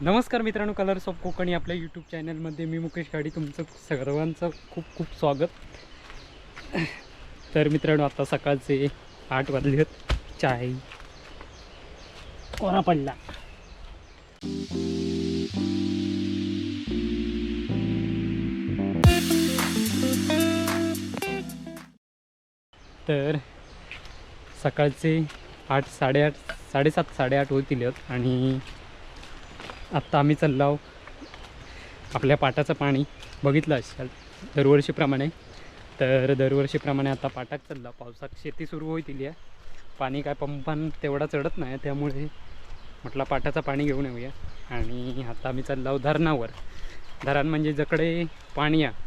नमस्कार मित्रांनो colours of Konkani आपल्या यूट्यूब चॅनलमध्ये मी मुकेश गाडी तुमचं सर्वांचं खूप खूप स्वागत. तर मित्रांनो आता सकाळचे आठ वाजले आहेत चाय. कोणा पडला. तर सकाळचे आठ साडेआठ साडेसात साडेआठ होतील आहेत आणि आत्ता आम्ही चाललो आपल्या पाटाचं पाणी बघितलं असाल दरवर्षीप्रमाणे. तर दरवर्षीप्रमाणे आता पाटात चालला पावसात शेती सुरू होईल आहे. पाणी काय पंपान तेवढा चढत नाही. त्यामुळे म्हटलं पाटाचं पाणी घेऊन येऊया. आणि आता आम्ही चाललो धरणावर. धरण म्हणजे जकडे पाणी आहे.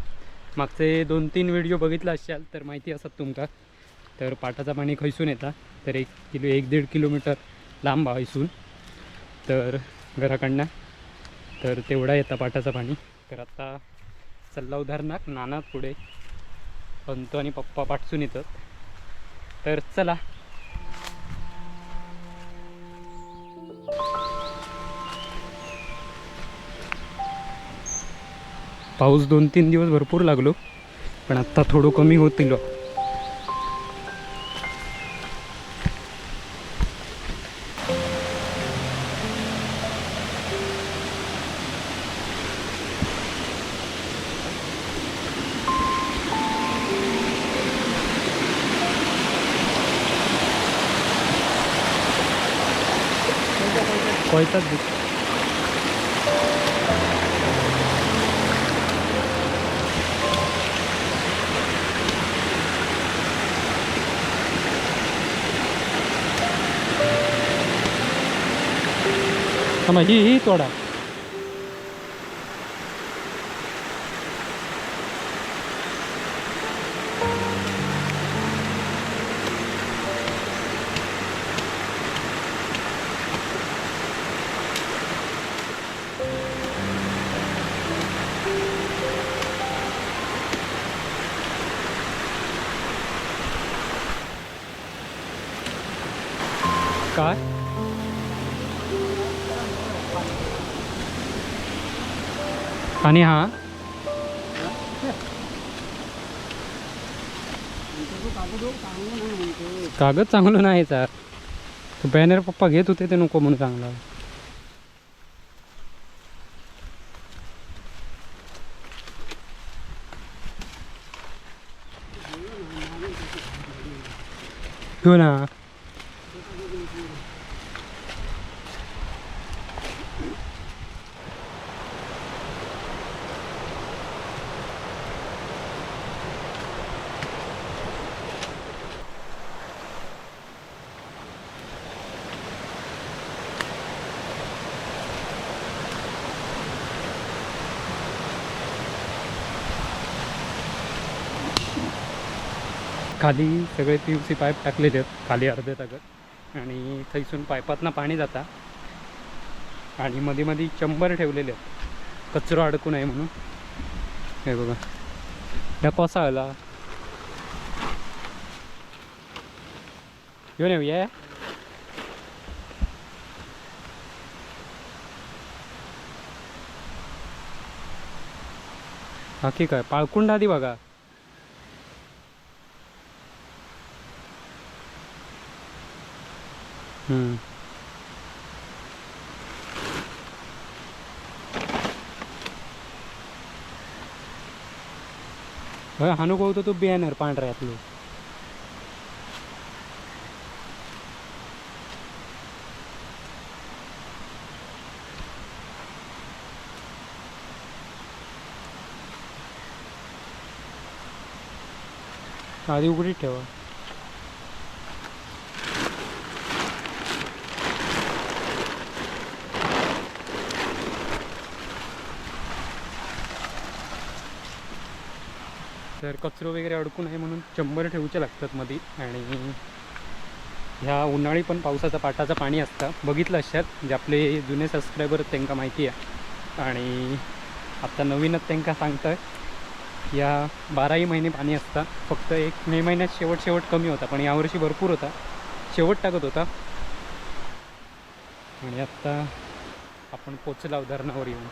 मागचे दोन तीन व्हिडिओ बघितला असाल तर माहिती असत तुमका. तर पाटाचं पाणी खैसून येतं. तर एक किलो एक दीड किलोमीटर लांब आहे तर घराकडनं. तर तेवढा येतं पाटाचं पाणी. तर आता चल्ला उदाहरणात नाना पुढे पंतो आणि पप्पा पाठसून येतात. तर चला. पाऊस दोन तीन दिवस भरपूर लागलो पण आत्ता थोडं कमी होतील दिस थांबा ही ही तोडा. काय? आणि हा? कागद चांगलं नाही सर तो बॅनर पप्पा घेत होते ते नको म्हणून चांगला. हो ना. खाली सगळे पी यू सी पाईप टाकलेले आहेत खाली अर्धे तगत. आणि थैसून पाईपातनं पाणी जाता. आणि मध्ये मध्ये चंबर ठेवलेले आहेत. कचरो अडकू नये म्हणून. हे बघा. ह्या कसा आला येऊन येऊया. बाकी काय? पाळकुंड आधी बघा. हम्म. होय हानू कळतो तो बियाणर पांढऱ्यातलो आधी उघडीत ठेवा तर कचरो वगैरे अडकू नये म्हणून चंबर ठेवूचे लागतात मध्ये आणि ह्या उन्हाळी पण पावसाचा पाटाचं पाणी असतं. बघितलं अशात जे आपले जुने सबस्क्रायबर त्यांना माहिती आहे. आणि आत्ता नवीनच त्यांना सांगतं या बाराही महिने पाणी असतं. फक्त एक मे महिन्यात शेवट शेवट कमी होता पण यावर्षी भरपूर होता. शेवट टाकत होता. आणि आत्ता आपण पोचला धरणावर येऊन.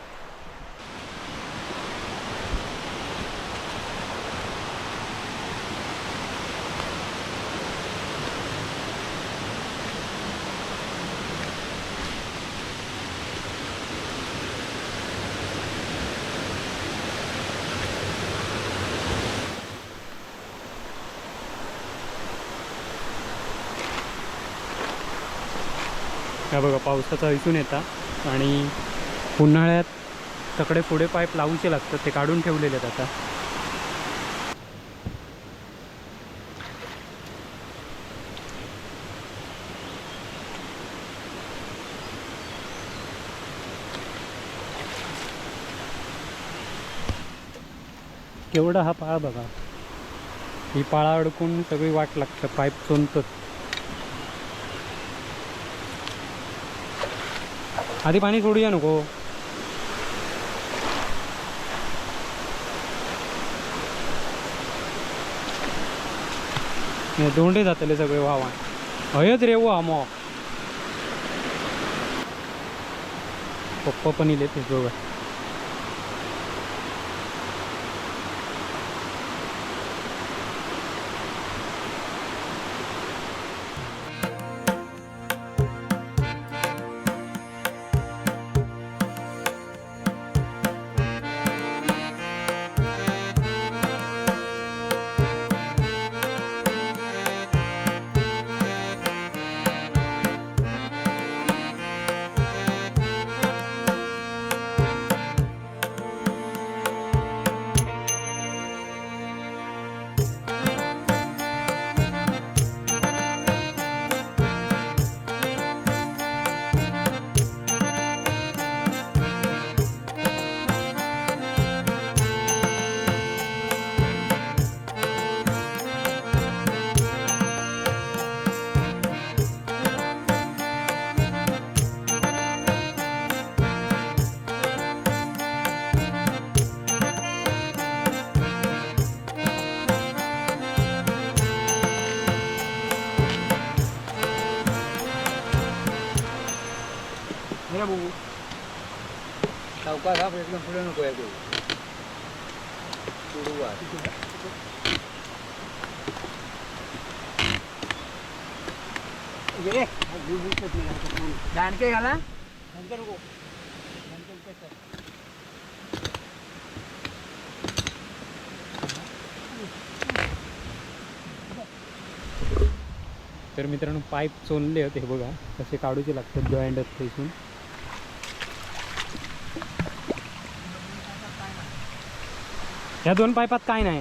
ह्या बघा पावसाचा इथून येता आणि उन्हाळ्यात तकडे पुढे पाईप लावूचे लागतात ते काढून ठेवलेले आहेत आता. केवढा हा पाळा बघा. ही पाळा अडकून सगळी वाट लागतं पाईप चोनतात आधी पाणी सोडूया नको. दोंडे जातले सगळे व्हावा हयच रे वा मो. पप्पा पण इले ते बघा. सावकार हा एकदम पुढे नको आहे. दांडके घाला. तर मित्रांनो पाईप चोनले होते हे बघा. कसे काढूचे लागतात जॉईंट असते इथून ह्या दोन पायपात काय नाही.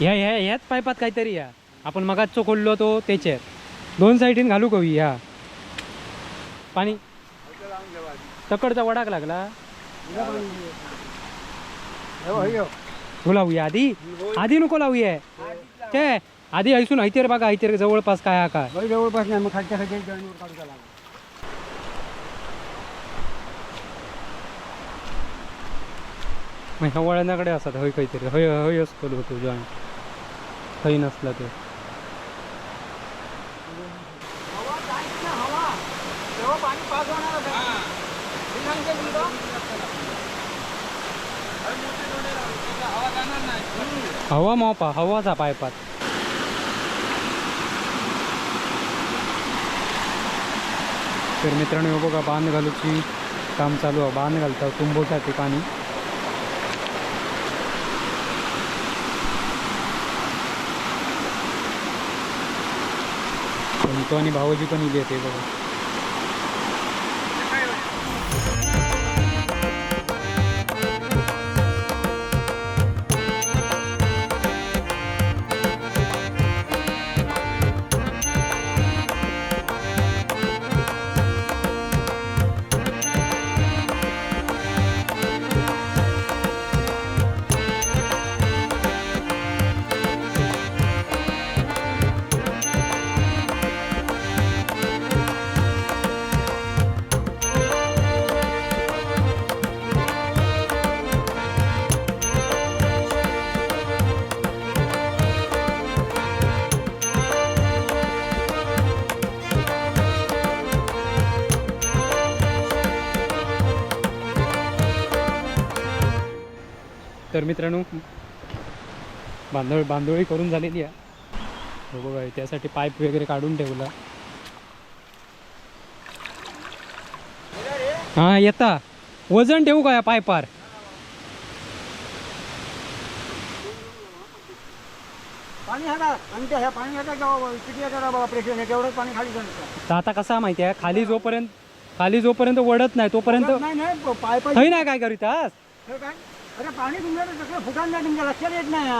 ह्या ह्या ह्याच पायपात काहीतरी या. आपण मगाच चो खोललो तो त्याच्यात. दोन साईडीन घालू कवी ह्या? पाणी. तकडचा वडाक लागला. तू लावूया आधी? आधी नको लावूया. ते आधी ऐसून ऐतेर बघा ऐतेर जवळपास काय हा काय. जवळपास नाही मग खालच्या खालच्या जॉईनवर काढू लागला मग ह्या वळणाकडे असतात हय काहीतरी. हय हय असतो होतो जॉईंट हय नसला तो. हवा मोपा हवाचा पायपात. तर मित्रांनो बघा बांध घालूची काम चालू आहे. बांध घालता तुंबोसाठी पाणी आणि भावजी पण इले ते बघा. तर मित्रांनो बांधोळ बांधोळी करून झालेली आहे. हो बघा त्यासाठी पाईप वगैरे काढून ठेवला. हां येता. वजन ठेवू का या पायपार आता कसा माहिती आहे? खाली जोपर्यंत खाली जोपर्यंत वडत नाही तोपर्यंत नाही काय काय? अरे पाणी तुमच्याकडे सगळं फुटायला नाही तुमच्या लक्षात येत नाही.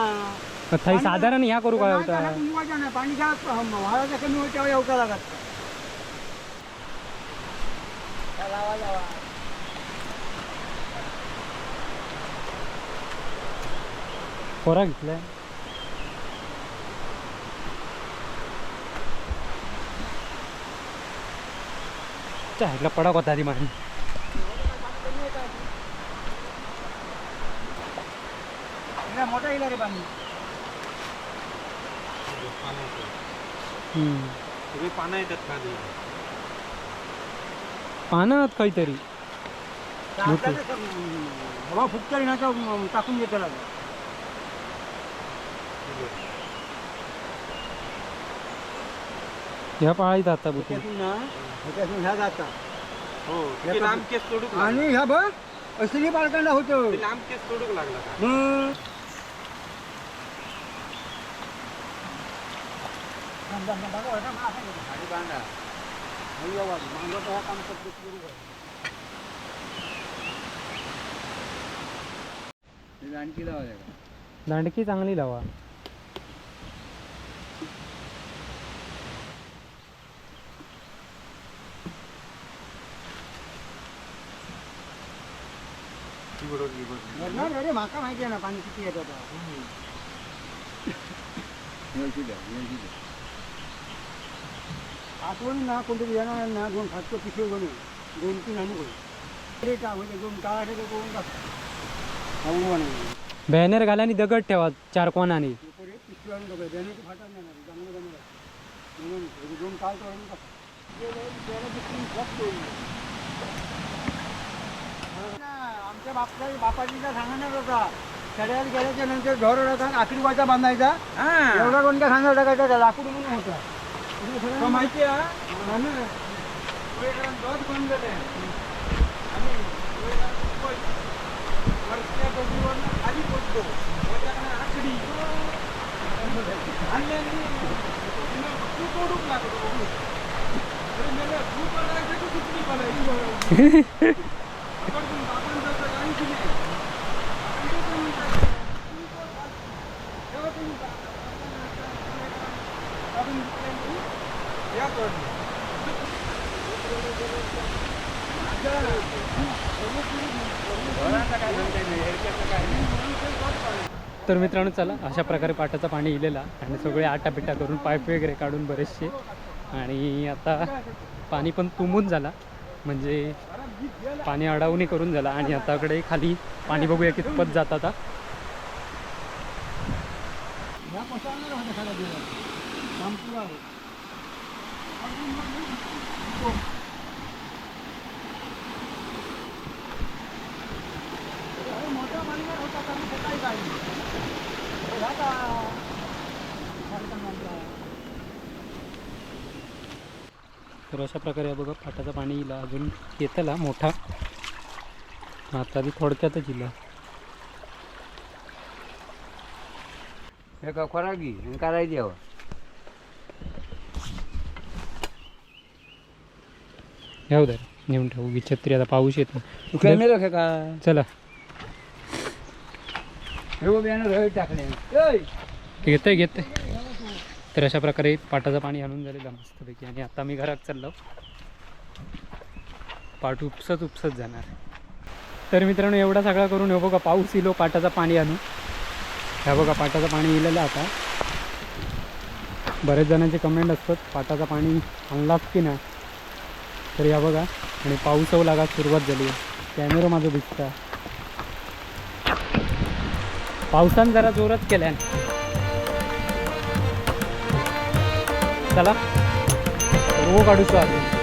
थंय साधारण ह्या करू काय नाही होता? पाणी ज्या वाळाचा कमी होईल तेव्हा येऊचा लागत लावा लावा. खोरा घेतलाय. चायला पडा होता आधी इकडे मोठा येईल रे पाणी हम्म. सगळी पानं येतात खाली पानात काहीतरी तर आपल्याला तर, अं, हवा अं, टाकून घेतो लागत ह्या पाळीत आता बुते त्यातून ना त्यातून ह्या जातात हो ते लांब केस सोडूक लागला आणि ह्या बघ असली बालकांना होतो ते लांब केस सोडूक लागला का. आणि बांधा. आणि आवाज. बांधवाचं ह्या काम करतो सुरू कर. हे आणखी लावायचं का? दांडकी चांगली लावा ती बरोबर, ती बरोबर. नाही रे, रे, माका माहिती आहे ना पाणी किती येतं आता. आठवण ना कोणतरी येणार ना दोन खाटको पिशवे बनवून दोन तीन आणू होईल म्हणजे दोन टाक. बॅनर घाला आणि दगड ठेवा चार कोणाने. पिशवी आणून टाकूया. फाटा नाही चांगलं हे दोन काळ टाक. आमच्या बापचा बापाजीचा सांगणार होता. खेड्यात गेल्याच्यानंतर ढोर आखरी वाचा बांधायचा. एवढा कोण काय सांगायला टाकायचा? लाकूड म्हणून होता. तो माहिती आहे ना दोन कोण गेले खाली पडतो आखडी आणि तू तोडूक लागतो अरे मेलं, तू पडायचं की दुसरी पडायची? आपण पण आपण जसं काहीच नाही. आपण कसं म्हणतात? तू कोण घाल? तेव्हा तुम्ही का- आपण दुसऱ्यांनी या तोडली. घराचं काय म्हणता येत नाही, एरक्याचं काय नाही. तर मित्रांनो चला अशा प्रकारे पाटाचं पाणी इलेला आणि सगळे आटापिटा करून पाईप वगैरे काढून बरेचसे. आणि आता पाणी पण तुंबून झाला. म्हणजे पाणी अडावणी करून झाला. आणि आताकडे खाली पाणी बघूया कितपत जात आता ह्या पसारणार होत्या खाली दिवस. संपला हो. अरे मोठा बांधणार होता तर अशा प्रकारे बघा पाटाचं पाणी इला अजून येतला मोठा. आता थोडक्यातच इला. हे का करायची हवं घ्या उद्या नेऊन ठेवू ही छत्री आता पाऊस येतो तू कॅमेरा का का? चला. घेतंय घेतंय. तर अशा प्रकारे पाटाचं पाणी आणून झालेलं मस्तपैकी. आणि आता मी घरात चाललो. पाट उपसत उपसत जाणार. तर मित्रांनो एवढा सगळा करून हे बघा पाऊस इलो पाटाचं पाणी आणू ह्या बघा पाटाचं पाणी इलेलं आता. बरेच जणांचे कमेंट असतात पाटाचं पाणी आणलाच की नाही? तर या बघा. आणि पाऊस हो लागा सुरुवात झाली कॅमेरा माझा दिसता. पावसानं जरा जोरात केल्यान. चला. रो काढूचो आधी.